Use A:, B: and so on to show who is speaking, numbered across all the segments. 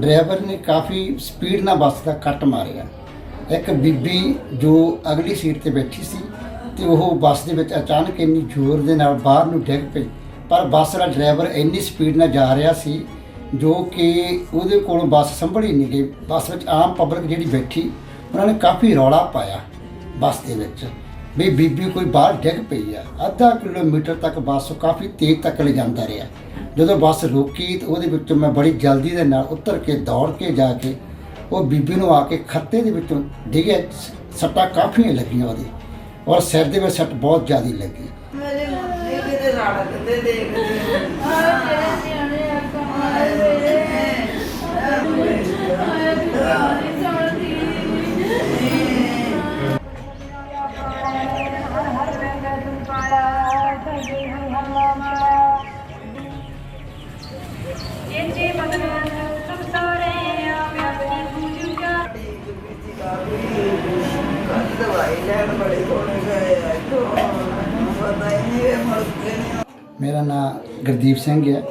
A: Driver ਨੇ ਕਾਫੀ speed ਨਾਲ ਬੱਸ ਦਾ ਕੱਟ ਮਾਰਿਆ। ਇੱਕ ਬੀਬੀ ਜੋ ਅਗਲੀ ਸੀਟ ਤੇ ਬੈਠੀ ਸੀ ਤੇ ਉਹ ਬੱਸ ਦੇ ਵਿੱਚ ਅਚਾਨਕ ਇੰਨੀ ਜ਼ੋਰ ਦੇ ਨਾਲ ਬਾਹਰ ਨੂੰ ਡਿੱਗ ਪਈ। ਪਰ ਬੱਸ ਦਾ ਡਰਾਈਵਰ ਇੰਨੀ ਸਪੀਡ ਨਾਲ ਜਾ ਰਿਹਾ ਸੀ ਜੋ ਕਿ ਉਹਦੇ ਕੋਲੋਂ ਬੱਸ ਸੰਭਲੀ ਨਹੀਂ ਗਈ। ਬੱਸ ਵਿੱਚ ਆਮ ਪਬਲਿਕ ਜਿਹੜੀ ਬੈਠੀ, ਉਹਨਾਂ ਨੇ ਕਾਫੀ ਰੌਲਾ ਪਾਇਆ ਬੱਸ ਦੇ ਵਿੱਚ। ਵੀ ਬੀਬੀ ਕੋਈ ਬਾਹਰ ਡਿੱਗ ਪਈ ਆ। ਅੱਧਾ ਕਿਲੋਮੀਟਰ ਤੱਕ ਬੱਸ ਕਾਫੀ ਤੇਜ਼ ਤੱਕ ਲੈ ਜਾਂਦਾ ਰਿਹਾ। ਜਦੋਂ ਬੱਸ ਰੁਕੀ ਤਾਂ ਉਹਦੇ ਵਿੱਚੋਂ ਮੈਂ ਬੜੀ ਜਲਦੀ ਦੇ ਨਾਲ ਉਤਰ ਕੇ ਦੌੜ ਕੇ ਜਾ ਕੇ ਉਹ ਬੀਬੀ ਨੂੰ ਆ ਕੇ ਖੱਤੇ ਦੇ ਵਿੱਚੋਂ ਡਿੱਗਿਆ ਸੱਟਾਂ ਕਾਫੀ ਲੱਗੀਆਂ ਉਹਦੇ ਔਰ ਸਿਰ ਦੇ ਵਿੱਚ ਸੱਟ ਬਹੁਤ ਜ਼ਿਆਦਾ ਲੱਗੀ।
B: ਮੇਰੇ ਮੁੰਡੇ ਕਿਤੇ ਰੜਕਦੇ ਦੇਖਦੇ
C: ਜੇ
B: ਦਵਾਈ ਲੈਣ ਬੜੇ ਕੋਲੇ ਗਏ ਆ ਇੱਥੋਂ ਪਤਾ ਹੀ ਨਹੀਂ ਇਹ ਮੁੜ ਕੇ ਨਹੀਂ
A: ਮੇਰਾ ਨਾਮ ਗੁਰਦੀਪ ਸਿੰਘ ਹੈ।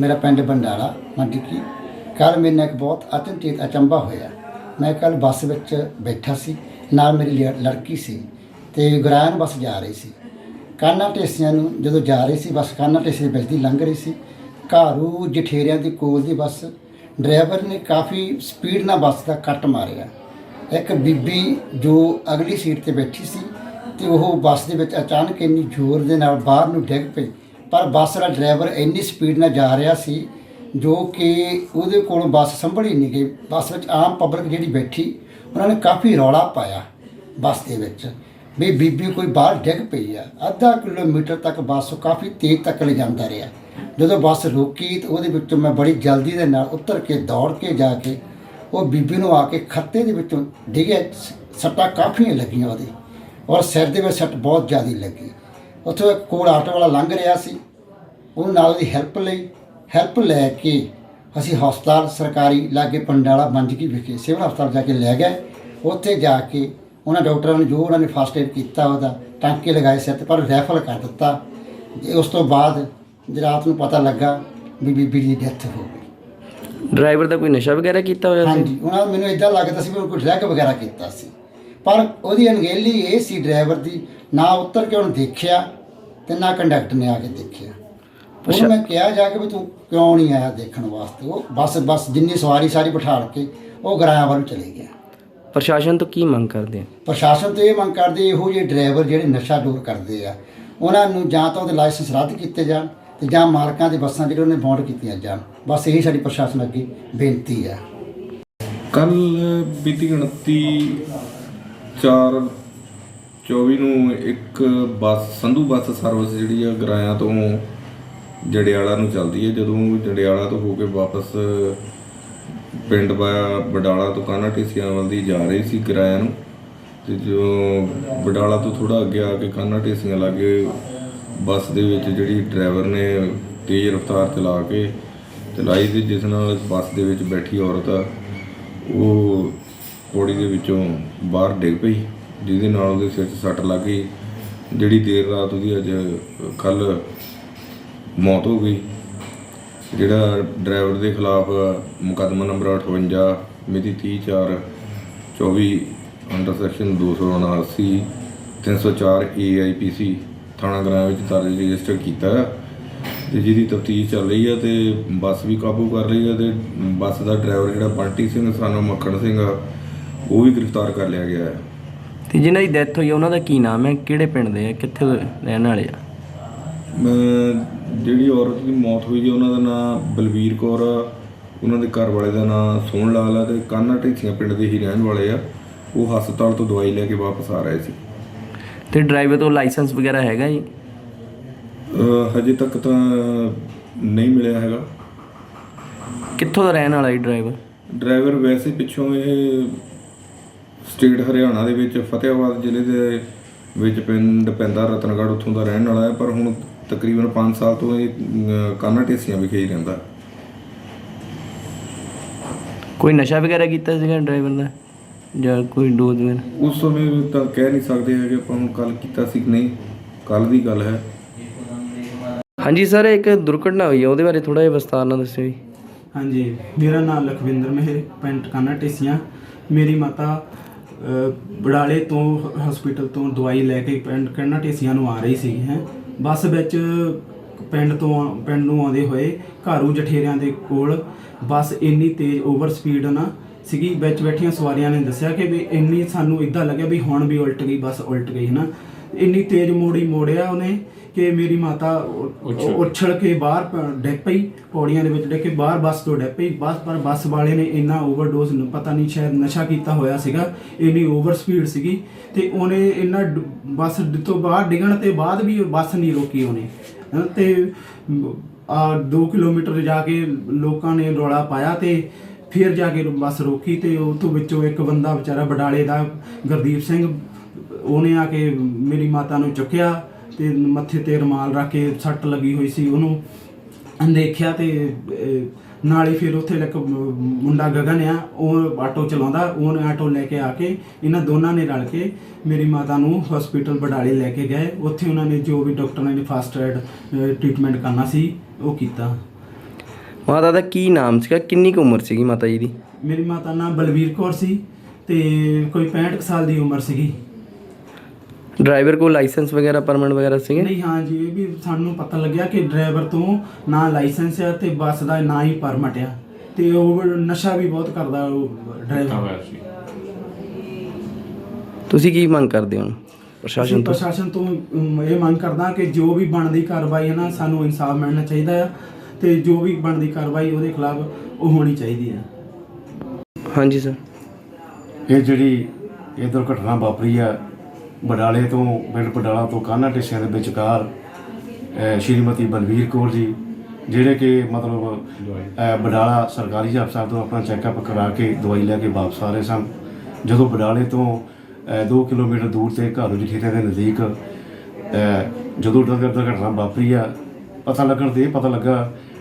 A: ਮੇਰਾ ਪਿੰਡ ਬੰਡਾਲਾ, ਮੰਡਕੀ। ਕੱਲ ਮੇਰੇ ਨਾਲ ਇੱਕ ਬਹੁਤ ਅਚਨਚੇਤ ਅਚੰਭਾ ਹੋਇਆ। ਮੈਂ ਕੱਲ ਬੱਸ ਵਿੱਚ ਬੈਠਾ ਸੀ। ਨਾਲ ਮੇਰੀ ਲ- ਲੜਕੀ ਸੀ ਤੇ ਗੁਰਾਇਨ ਬੱਸ ਜਾ ਰਹੀ ਸੀ। ਕਾਨਾ ਟੇਸੀਆਂ ਨੂੰ ਜਦੋਂ ਜਾ ਰਹੀ ਸੀ ਬੱਸ, ਕਾਨਾ ਟੇਸੀ ਦੇ ਵਿੱਚ ਦੀ ਲੰਘ ਰਹੀ ਸੀ। ਘਾਰੂ ਜਠੇਰਿਆਂ ਦੀ ਕੋਲ ਦੀ ਬੱਸ। ਡਰਾਈਵਰ ਨੇ ਕਾਫੀ ਸਪੀਡ ਨਾਲ ਬੱਸ ਦਾ ਕੱਟ ਮਾਰਿਆ। ਇੱਕ ਬੀਬੀ ਜੋ ਅਗਲੀ ਸੀਟ ਤੇ ਬੈਠੀ ਸੀ ਤੇ ਉਹ ਬੱਸ ਦੇ ਵਿੱਚ ਅਚਾਨਕ ਇੰਨੀ ਜ਼ੋਰ ਦੇ ਨਾਲ ਬਾਹਰ ਨੂੰ ਡਿੱਗ ਪਈ। ਪਰ ਬੱਸ ਦਾ ਡਰਾਈਵਰ ਇੰਨੀ ਸਪੀਡ ਨਾਲ ਜਾ ਰਿਹਾ ਸੀ ਜੋ ਕਿ ਉਹਦੇ ਕੋਲੋਂ ਬੱਸ ਸੰਭਲੀ ਨਹੀਂ ਗਈ। ਬੱਸ ਵਿੱਚ ਆਮ ਪਬਲਿਕ ਜਿਹੜੀ ਬੈਠੀ, ਉਹਨਾਂ ਨੇ ਕਾਫੀ ਰੌਲਾ ਪਾਇਆ ਬੱਸ ਦੇ ਵਿੱਚ। ਵੀ ਬੀਬੀ ਕੋਈ ਬਾਹਰ ਡਿੱਗ ਪਈ ਆ। ਅੱਧਾ ਕਿਲੋਮੀਟਰ ਤੱਕ ਬੱਸ ਕਾਫੀ ਤੇਜ਼ ਤੱਕ ਲੈ ਜਾਂਦਾ ਰਿਹਾ। ਜਦੋਂ ਬੱਸ ਰੁਕੀ ਤਾਂ ਉਹਦੇ ਵਿੱਚੋਂ ਮੈਂ ਬੜੀ ਜਲਦੀ ਦੇ ਨਾਲ ਉਤਰ ਕੇ ਦੌੜ ਕੇ ਜਾ ਕੇ ਉਹ ਬੀਬੀ ਨੂੰ ਆ ਕੇ ਖੱਤੇ ਦੇ ਵਿੱਚੋਂ ਡਿੱਗਿਆ ਸ- ਸੱਟਾਂ ਕਾਫੀਆਂ ਲੱਗੀਆਂ ਉਹਦੇ। ਔਰ ਸਿਰ ਦੇ ਵਿੱਚ ਸੱਟ ਬਹੁਤ ਜ਼ਿਆਦਾ ਲੱਗੀ। ਉੱਥੋਂ ਕੋਲ ਆਟੋ ਵਾਲਾ ਲੰਘ ਰਿਹਾ ਸੀ। ਉਹ ਨਾਲ ਉਹਦੀ ਹੈਲਪ ਲਈ, ਹੈਲਪ ਲੈ ਕੇ ਅਸੀਂ ਹਸਪਤਾਲ ਸਰਕਾਰੀ ਲਾਗੇ ਪੰਡਾਲਾ ਮੰਜਕੀ ਵਿਖੇ ਸਿਵਲ ਹਸਪਤਾਲ ਜਾ ਕੇ ਲੈ ਗਏ। ਉੱਥੇ ਜਾ ਕੇ ਉਹਨਾਂ ਡਾਕਟਰਾਂ ਨੇ ਜੋ ਉਹਨਾਂ ਨੇ ਫਸਟ ਏਡ ਕੀਤਾ ਉਹਦਾ, ਟਾਂਕੇ ਲਗਾਏ ਸਿਰ ਤੇ, ਪਰ ਰੈਫਰ ਕਰ ਦਿੱਤਾ। ਤੇ ਉਸ ਤੋਂ ਬਾਅਦ ਰਾਤ ਨੂੰ ਪਤਾ ਲੱਗਾ ਵੀ ਬੀਬੀ ਦੀ ਡੈਥ ਹੋ ਗਈ।
D: ਡਰਾਈਵਰ ਦਾ ਕੋਈ ਨਸ਼ਾ ਵਗੈਰਾ ਕੀਤਾ ਹੋਇਆ ਸੀ?
A: ਹਾਂਜੀ ਉਹਨਾਂ ਨੂੰ ਮੈਨੂੰ ਇਦਾਂ ਲੱਗਦਾ ਸੀ ਵੀ ਉਹ ਕੋਈ ਡਰੱਗ ਵਗੈਰਾ ਕੀਤਾ ਸੀ। ਪਰ ਉਹਦੀ ਅਣਗਹਿਲੀ ਇਹ ਸੀ ਡਰਾਈਵਰ ਦੀ ਨਾ ਉੱਤਰ ਕੇ ਉਹਨੇ ਦੇਖਿਆ ਤੇ ਨਾ ਕੰਡਕਟਰ ਨੇ ਆ ਕੇ ਦੇਖਿਆ। ਉਹਨੂੰ ਮੈਂ ਕਿਹਾ ਜਾ ਕੇ ਵੀ ਤੂੰ ਕਿਉਂ ਨਹੀਂ ਆਇਆ ਦੇਖਣ ਵਾਸਤੇ? ਉਹ ਬਸ ਬਸ ਜਿੰਨੀ ਸਵਾਰੀ ਸਾਰੀ ਬਿਠਾੜ ਕੇ ਉਹ ਗਰਾਇਆ ਵੱਲ ਚਲੇ ਗਿਆ।
D: ਪ੍ਰਸ਼ਾਸਨ ਤੋਂ ਕੀ ਮੰਗ ਕਰਦੇ ਆ
A: ਪ੍ਰਸ਼ਾਸਨ ਤੋਂ ਇਹ ਮੰਗ ਕਰਦੇ ਇਹੋ ਜਿਹੇ ਡਰਾਈਵਰ ਜਿਹੜੇ ਨਸ਼ਾ ਦੂਰ ਕਰਦੇ ਆ ਉਹਨਾਂ ਨੂੰ ਜਾਂ ਤਾਂ ਉਹਦੇ ਲਾਇਸੈਂਸ ਰੱਦ ਕੀਤੇ ਜਾਣ ਤੇ ਜਾਂ ਮਾਲਕਾਂ ਦੀ ਬੱਸਾਂ ਜਿਹੜੇ ਉਹਨੇ ਬੌਂਡ ਕੀਤੀਆਂ ਜਾਣ ਬਸ ਇਹੀ ਸਾਡੀ ਪ੍ਰਸ਼ਾਸਨ ਅੱਗੇ ਬੇਨਤੀ ਆ
E: ਕੱਲ ਬੀਤੀ 29 4 24 ਨੂੰ ਇੱਕ ਬੱਸ, ਸੰਧੂ ਬੱਸ ਸਰਵਿਸ ਜਿਹੜੀ ਆ ਗਰਾਇਆ ਤੋਂ ਜੜਿਆਲਾ ਨੂੰ ਚੱਲਦੀ ਹੈ। ਜਦੋਂ ਜੜਿਆਲਾ ਤੋਂ ਹੋ ਕੇ ਵਾਪਸ ਪਿੰਡ ਬਾ- ਬਡਾਲਾ ਤੋਂ ਕਾਨਾ ਢੇਸੀਆਂ ਵੱਲ ਦੀ ਜਾ ਰਹੀ ਸੀ ਕਿਰਾਇਆ ਨੂੰ, ਤੇ ਜੋ ਬਡਾਲਾ ਤੋਂ ਥੋੜਾ ਅੱਗੇ ਆ ਕੇ ਕਾਨਾ ਢੇਸੀਆਂ ਲਾਗੇ ਬੱਸ ਦੇ ਵਿੱਚ ਜਿਹੜੀ ਡਰਾਈਵਰ ਨੇ ਤੇਜ਼ ਰਫ਼ਤਾਰ ਚਲਾ ਕੇ ਚਲਾਈ ਤੇ ਜਿਸ ਨਾਲ ਬੱਸ ਦੇ ਵਿੱਚ ਬੈਠੀ ਔਰਤ ਆ ਉਹ ਪੌੜੀ ਦੇ ਵਿੱਚੋਂ ਬਾਹਰ ਡਿੱਗ ਪਈ, ਜਿਹਦੇ ਨਾਲ ਉਹਦੇ ਸਿਰ 'ਚ ਸੱਟ ਲੱਗ ਗਈ। ਜਿਹੜੀ ਦੇਰ ਰਾਤ ਉਹਦੀ ਅੱਜ ਕੱਲ ਮੌਤ ਹੋ ਗਈ, ਜਿਹੜਾ ਡਰਾਈਵਰ ਦੇ ਖਿਲਾਫ ਮੁਕੱਦਮਾ ਨੰਬਰ 58 ਮਿਤੀ 30 24 ਅੰਡਰ ਸੈਕਸ਼ਨ 279 304 ਏਆਈਪੀਸੀ ਥਾਣਾ ਗ੍ਰਾਮ ਵਿੱਚ ਦਰਜ ਰਜਿਸਟਰ ਕੀਤਾ ਤੇ ਜਿਹਦੀ ਤਫਤੀਸ਼ ਚੱਲ ਰਹੀ ਹੈ ਤੇ ਬੱਸ ਵੀ ਕਾਬੂ ਕਰ ਲਈ ਹੈ ਤੇ ਬੱਸ ਦਾ ਡਰਾਈਵਰ ਜਿਹੜਾ ਬੰਟੀ ਸਿੰਘ ਸਾਨੂੰ ਮੱਖਣ ਸਿੰਘ ਆ ਉਹ ਵੀ ਗ੍ਰਿਫਤਾਰ ਕਰ ਲਿਆ ਗਿਆ ਹੈ
D: ਤੇ ਜਿਨ੍ਹਾਂ ਦੀ ਡੈਥ ਹੋਈ ਆ ਉਹਨਾਂ ਦਾ ਕੀ ਨਾਮ ਹੈ? ਕਿਹੜੇ ਪਿੰਡ ਦੇ ਆ? ਕਿੱਥੇ ਦੇ ਰਹਿਣ ਵਾਲੇ ਆ?
E: ਜਿਹੜੀ ਔਰਤ ਦੀ ਮੌਤ ਹੋਈ ਜੀ ਉਹਨਾਂ ਦਾ ਨਾਮ ਬਲਵੀਰ ਕੌਰ ਆ। ਉਹਨਾਂ ਦੇ ਘਰ ਵਾਲੇ ਦਾ ਨਾਮ ਸੋਹਣ ਲਾਲ ਆ ਤੇ ਕਾਨਾ ਢੇਸੀਆਂ ਪਿੰਡ ਦੇ ਹੀ ਰਹਿਣ ਵਾਲੇ ਆ। ਉਹ ਹਸਪਤਾਲ ਤੋਂ ਦਵਾਈ ਲੈ ਕੇ ਵਾਪਸ ਆ ਰਹੇ ਸੀ।
D: ਤੇ ਡਰਾਈਵਰ ਤੋਂ ਲਾਇਸੈਂਸ ਵਗੈਰਾ ਹੈਗਾ ਜੀ?
E: ਅਹ ਹਜੇ ਤੱਕ ਤਾਂ ਨਹੀਂ ਮਿਲਿਆ ਹੈਗਾ।
D: ਕਿੱਥੋਂ ਦਾ ਰਹਿਣ ਵਾਲਾ ਜੀ ਡਰਾਈਵਰ?
E: ਡਰਾਈਵਰ ਵੈਸੇ ਪਿੱਛੋਂ ਇਹ ਸਟੇਟ ਹਰਿਆਣਾ ਦੇ ਵਿੱਚ ਫਤਿਹਾਬਾਦ ਜ਼ਿਲ੍ਹੇ ਦੇ ਵਿੱਚ ਪਿੰਡ ਪੈਂਦਾ ਰਤਨਗੜ੍ਹ ਉੱਥੋਂ ਦਾ ਰਹਿਣ ਵਾਲਾ ਹੈ ਪਰ ਹੁਣ ਤਕਰੀਬਨ 5 ਸਾਲ ਤੋਂ ਇਹ ਕਾਨਾ ਢੇਸੀਆਂ ਵਿਖੇ ਹੀ ਰਹਿੰਦਾ।
D: ਕੋਈ ਨਸ਼ਾ ਵਗੈਰਾ ਕੀਤਾ ਸੀਗਾ ਡਰਾਈਵਰ ਦਾ? ਜਾਂ ਕੋਈ ਡੋਜ਼ ਵਗੈਰਾ
E: ਉਸ ਸਮੇਂ ਤਾਂ ਕਹਿ ਨਹੀਂ ਸਕਦੇ ਹੈਗੇ ਆਪਾਂ ਹੁਣ ਕੱਲ ਕੀਤਾ ਸੀ ਕਿ ਨਹੀਂ ਕੱਲ ਦੀ ਗੱਲ ਹੈ।
D: ਹਾਂਜੀ ਸਰ ਇੱਕ ਦੁਰਘਟਨਾ ਹੋਈ ਹੈ ਉਹਦੇ ਬਾਰੇ ਥੋੜਾ ਜਿਹਾ ਵਿਸਤਾਰ ਨਾਲ ਦੱਸਿਓ ਜੀ।
F: ਹਾਂਜੀ ਮੇਰਾ ਨਾਮ ਲਖਵਿੰਦਰ ਮਹਿਰ ਪਿੰਡ ਟਿਕਾਣਾ ਢੇਸੀਆਂ। ਮੇਰੀ ਮਾਤਾ ਬੜਾਲੇ ਤੋਂ ਹਸਪੀਟਲ ਤੋਂ ਦਵਾਈ ਲੈ ਕੇ ਪਿੰਡ ਟਿਕਾਣਾ ਢੇਸੀਆਂ ਨੂੰ ਆ ਰਹੀ ਸੀ ਹੈ। ਬੱਸ ਵਿੱਚ ਪਿੰਡ ਤੋਂ ਪਿੰਡ ਨੂੰ ਆਉਂਦੇ ਹੋਏ ਘਾਰੂ ਜਠੇਰਿਆਂ ਦੇ ਕੋਲ ਬੱਸ ਇੰਨੀ ਤੇਜ਼ ਓਵਰ ਸਪੀਡ ਨਾ ਸੀਗੀ ਵਿੱਚ ਬੈਠੀਆਂ ਸਵਾਰੀਆਂ ਨੇ ਦੱਸਿਆ ਕਿ ਵੀ ਇੰਨੀ ਸਾਨੂੰ ਇਦਾਂ ਲੱਗਿਆ ਵੀ ਹੁਣ ਵੀ ਉਲਟ ਗਈ ਬੱਸ ਉਲਟ ਗਈ ਹੈ ਨਾ ਇੰਨੀ ਤੇਜ਼ ਮੋੜੀ ਮੋੜਿਆ ਉਹਨੇ ਕਿ ਮੇਰੀ ਮਾਤਾ ਉਛਲ ਕੇ ਬਾਹਰ ਡਿੱਗ ਪਈ ਪੌੜੀਆਂ ਦੇ ਵਿੱਚ ਡਿੱਗ ਕੇ ਬਾਹਰ ਬੱਸ ਤੋਂ ਡਿੱਗ ਪਈ। ਬੱਸ ਪਰ ਬੱਸ ਵਾਲੇ ਨੇ ਇੰਨਾ ਓਵਰਡੋਜ਼ ਪਤਾ ਨਹੀਂ ਸ਼ਾਇਦ ਨਸ਼ਾ ਕੀਤਾ ਹੋਇਆ ਸੀਗਾ ਇੰਨੀ ਓਵਰ ਸਪੀਡ ਸੀਗੀ ਤੇ ਉਹਨੇ ਇੰਨਾ ਬੱਸ ਤੋਂ ਬਾਹਰ ਡਿੱਗਣ ਤੇ ਬਾਅਦ ਵੀ ਬੱਸ ਨਹੀਂ ਰੋਕੀ ਉਹਨੇ ਤੇ ਆ 2 ਕਿਲੋਮੀਟਰ ਜਾ ਕੇ ਲੋਕਾਂ ਨੇ ਰੌਲਾ ਪਾਇਆ ਤੇ ਫਿਰ ਜਾ ਕੇ ਬੱਸ ਰੋਕੀ ਤੇ ਉਹ ਤੋਂ ਵਿੱਚੋਂ ਇੱਕ ਬੰਦਾ ਵਿਚਾਰਾ ਬਡਾਲੇ ਦਾ, ਗੁਰਦੀਪ ਸਿੰਘ, ਉਹਨੇ ਆ ਕੇ ਮੇਰੀ ਮਾਤਾ ਨੂੰ ਚੁੱਕਿਆ ਤੇ ਮੱਥੇ ਤੇ ਰੁਮਾਲ ਰੱਖ ਕੇ ਸੱਟ ਲੱਗੀ ਹੋਈ ਸੀ ਉਹਨੂੰ। ਦੇਖਿਆ ਤੇ ਨਾਲੇ ਫਿਰ ਉੱਥੇ ਇੱਕ ਮੁੰਡਾ ਗਗਨ ਆ, ਉਹ ਆਟੋ ਚਲਾਉਂਦਾ, ਉਹਨੇ ਆਟੋ ਲੈ ਕੇ ਆ ਕੇ ਇਹਨਾਂ ਦੋਨਾਂ ਨੇ ਰਲ ਕੇ ਮੇਰੀ ਮਾਤਾ ਨੂੰ ਹਸਪੀਟਲ ਬਡਾਲੇ ਲੈ ਕੇ ਗਏ। ਉੱਥੇ ਉਹਨਾਂ ਨੇ ਜੋ ਵੀ ਡਾਕਟਰਾਂ ਨੇ ਫਾਸਟ ਐਡ ਟ੍ਰੀਟਮੈਂਟ ਕਰਨਾ ਸੀ, ਉਹ ਕੀਤਾ।
D: ਮਾਤਾ ਦਾ ਕੀ ਨਾਮ ਸੀਗਾ? ਕਿੰਨੀ ਕੁ ਉਮਰ ਸੀਗੀ ਮਾਤਾ ਜੀ ਦੀ?
F: ਮੇਰੀ ਮਾਤਾ ਨਾਮ ਬਲਵੀਰ ਕੌਰ ਸੀ ਤੇ ਕੋਈ 65 ਕੁ ਸਾਲ ਦੀ ਉਮਰ ਸੀਗੀ।
D: ਡਰਾਈਵਰ ਕੋਲ ਲਾਇਸੈਂਸ ਵਗੈਰਾ ਪਰਮਿਟ ਵਗੈਰਾ ਸੀਗੇ?
F: ਨਹੀਂ ਹਾਂ ਜੀ ਇਹ ਵੀ ਸਾਨੂੰ ਪਤਾ ਲੱਗਿਆ ਕਿ ਡਰਾਈਵਰ ਤੋਂ ਨਾ ਲਾਇਸੈਂਸ ਹੈ ਤੇ ਬੱਸ ਦਾ ਨਾ ਹੀ ਪਰਮਿਟ ਆ। ਤੇ ਉਹ ਨਸ਼ਾ ਵੀ ਬਹੁਤ ਕਰਦਾ ਉਹ ਡਰਾਈਵਰ।
D: ਤੁਸੀਂ ਕੀ ਮੰਗ ਕਰਦੇ ਹੋ ਪ੍ਰਸ਼ਾਸਨ
F: ਅਸੀਂ
D: ਤੋਂ?
F: ਪ੍ਰਸ਼ਾਸਨ ਤੋਂ ਅਮ, ਇਹ ਮੰਗ ਕਰਦਾ ਕਿ ਜੋ ਵੀ ਬਣਦੀ ਕਾਰਵਾਈ ਹੈ ਨਾ ਸਾਨੂੰ ਇਨਸਾਫ ਮਿਲਣਾ ਚਾਹੀਦਾ ਆ। ਤੇ ਜੋ ਵੀ ਬਣਦੀ ਕਾਰਵਾਈ ਉਹਦੇ ਖਿਲਾਫ ਉਹ ਹੋਣੀ ਚਾਹੀਦੀ ਹੈ।
D: ਹਾਂਜੀ ਸਰ।
G: ਇਹ ਜਿਹੜੀ ਇਹ ਦੁਰਘਟਨਾ ਵਾਪਰੀ ਆ ਬਡਾਲੇ ਤੋਂ ਪਿੰਡ ਬਡਾਲਾ ਤੋਂ ਕਾਨਾ ਟਿੱਸਿਆਂ ਦੇ ਵਿਚਕਾਰ ਸ਼੍ਰੀਮਤੀ ਬਲਵੀਰ ਕੌਰ ਜੀ ਜਿਹੜੇ ਕਿ ਮਤਲਬ ਬਡਾਲਾ ਸਰਕਾਰੀ ਹਸਪਤਾਲ ਤੋਂ ਆਪਣਾ ਚੈੱਕਅਪ ਕਰਾ ਕੇ ਦਵਾਈ ਲੈ ਕੇ ਵਾਪਸ ਆ ਰਹੇ ਸਨ। ਜਦੋਂ ਬਡਾਲੇ ਤੋਂ 2 ਕਿਲੋਮੀਟਰ ਦੂਰ ਤੇ ਘਾਰੂ ਜਠੇਰੇ ਦੇ ਨਜ਼ਦੀਕ ਜਦੋਂ ਦੁਰਘ- ਦੁਰਘਟਨਾ ਵਾਪਰੀ ਆ ਪਤਾ ਲੱਗਣ ਤੇ ਇਹ ਪਤਾ ਲੱਗਾ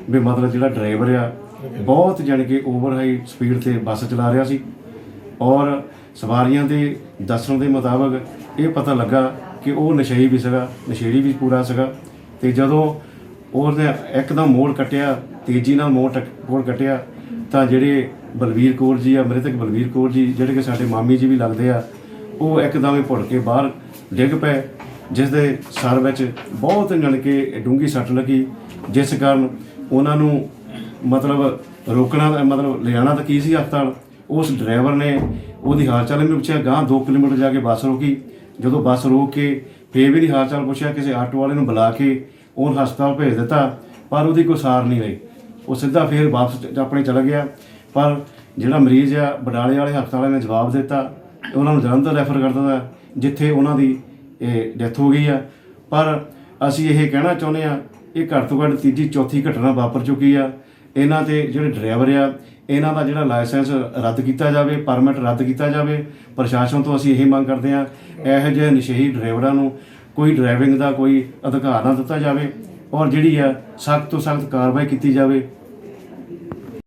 G: ਵੀ ਮਤਲਬ ਜਿਹੜਾ ਡਰਾਈਵਰ ਆ ਬਹੁਤ ਜਾਣੀ ਕਿ ਓਵਰ ਹਾਈ ਸਪੀਡ ਤੇ ਬੱਸ ਚਲਾ ਰਿਹਾ ਸੀ। ਔਰ ਸਵਾਰੀਆਂ ਦੇ ਦੱਸਣ ਦੇ ਮੁਤਾਬਕ ਇਹ ਪਤਾ ਲੱਗਾ ਕਿ ਉਹ ਨਸ਼ੇੜੀ ਵੀ ਸੀਗਾ ਨਸ਼ੇੜੀ ਵੀ ਪੂਰਾ ਸੀਗਾ। ਤੇ ਜਦੋਂ ਉਹਨੇ ਇੱਕਦਮ ਮੋੜ ਕੱਟਿਆ ਤੇਜ਼ੀ ਨਾਲ ਮੋੜ ਮੋੜ ਕੱਟਿਆ ਤਾਂ ਜਿਹੜੇ ਬਲਵੀਰ ਕੌਰ ਜੀ ਆ ਮ੍ਰਿਤਕ ਬਲਵੀਰ ਕੌਰ ਜੀ ਜਿਹੜੇ ਕਿ ਸਾਡੇ ਮਾਮੀ ਜੀ ਵੀ ਲੱਗਦੇ ਆ ਉਹ ਇੱਕਦਮ ਹੀ ਭੁੜ ਕੇ ਬਾਹਰ ਡਿੱਗ ਪਏ ਜਿਸ ਦੇ ਸਰ ਵਿੱਚ ਬਹੁਤ ਜਾਣੀ ਕਿ ਡੂੰਗੀ ਸੱਟ ਲੱਗੀ। ਜਿਸ ਕਾਰਨ ਉਹਨਾਂ ਨੂੰ ਮਤਲਬ ਰੋਕਣਾ, ਮਤਲਬ ਲਿਜਾਣਾ ਤਾਂ ਕੀ ਸੀ ਹਸਪਤਾਲ? ਉਸ ਡਰਾਈਵਰ ਨੇ ਉਹਦੀ ਹਾਲ ਚਾਲ ਵੀ ਪੁੱਛਿਆ ਗਾਂ 2 ਕਿਲੋਮੀਟਰ ਜਾ ਕੇ ਬੱਸ ਰੋਕੀ। ਜਦੋਂ ਬੱਸ ਰੋਕ ਕੇ ਫੇਰ ਵੀ ਨਹੀਂ ਹਾਲ ਚਾਲ ਪੁੱਛਿਆ, ਕਿਸੇ ਆਟੋ ਵਾਲੇ ਨੂੰ ਬੁਲਾ ਕੇ ਉਹ ਹਸਪਤਾਲ ਭੇਜ ਦਿੱਤਾ, ਪਰ ਉਹਦੀ ਕੋਈ ਸਾਰ ਨਹੀਂ ਰਹੀ। ਉਹ ਸਿੱਧਾ ਫੇਰ ਵਾਪਸ ਆਪਣੇ ਚਲਾ ਗਿਆ। ਪਰ ਜਿਹੜਾ ਮਰੀਜ਼ ਆ, ਬਡਾਲੇ ਵਾਲੇ ਹਸਪਤਾਲ ਨੇ ਜਵਾਬ ਦਿੱਤਾ, ਉਹਨਾਂ ਨੂੰ ਜਲੰਧਰ ਰੈਫਰ ਕਰ ਦਿੱਤਾ, ਜਿੱਥੇ ਉਹਨਾਂ ਦੀ ਇਹ ਡੈਥ ਹੋ ਗਈ ਆ। ਪਰ ਅਸੀਂ ਇਹ ਕਹਿਣਾ ਚਾਹੁੰਦੇ ਆ ਇਹ ਘੱਟ ਤੋਂ ਘੱਟ ਤੀਜੀ, ਚੌਥੀ ਘਟਨਾ ਵਾਪਰ ਚੁੱਕੀ ਆ। ਇਹਨਾਂ ਤੇ ਜਿਹੜੇ ਡਰਾਈਵਰ ਆ, ਇਹਨਾਂ ਦਾ ਜਿਹੜਾ ਲਾਇਸੈਂਸ ਰੱਦ ਕੀਤਾ ਜਾਵੇ, ਪਰਮਿਟ ਰੱਦ ਕੀਤਾ ਜਾਵੇ, ਪ੍ਰਸ਼ਾਸਨ ਤੋਂ ਅਸੀਂ ਇਹ ਮੰਗ ਕਰਦੇ ਆ ਇਹੋ ਜਿਹੇ ਨਸ਼ੇਹੀ ਡਰਾਈਵਰਾਂ ਨੂੰ ਕੋਈ ਡਰਾਈਵਿੰਗ ਦਾ ਕੋਈ ਅਧਿਕਾਰ ਨਾ ਦਿੱਤਾ ਜਾਵੇ ਔਰ ਜਿਹੜੀ ਆ ਸਖਤ ਤੋਂ ਸਖਤ ਕਾਰਵਾਈ ਕੀਤੀ ਜਾਵੇ।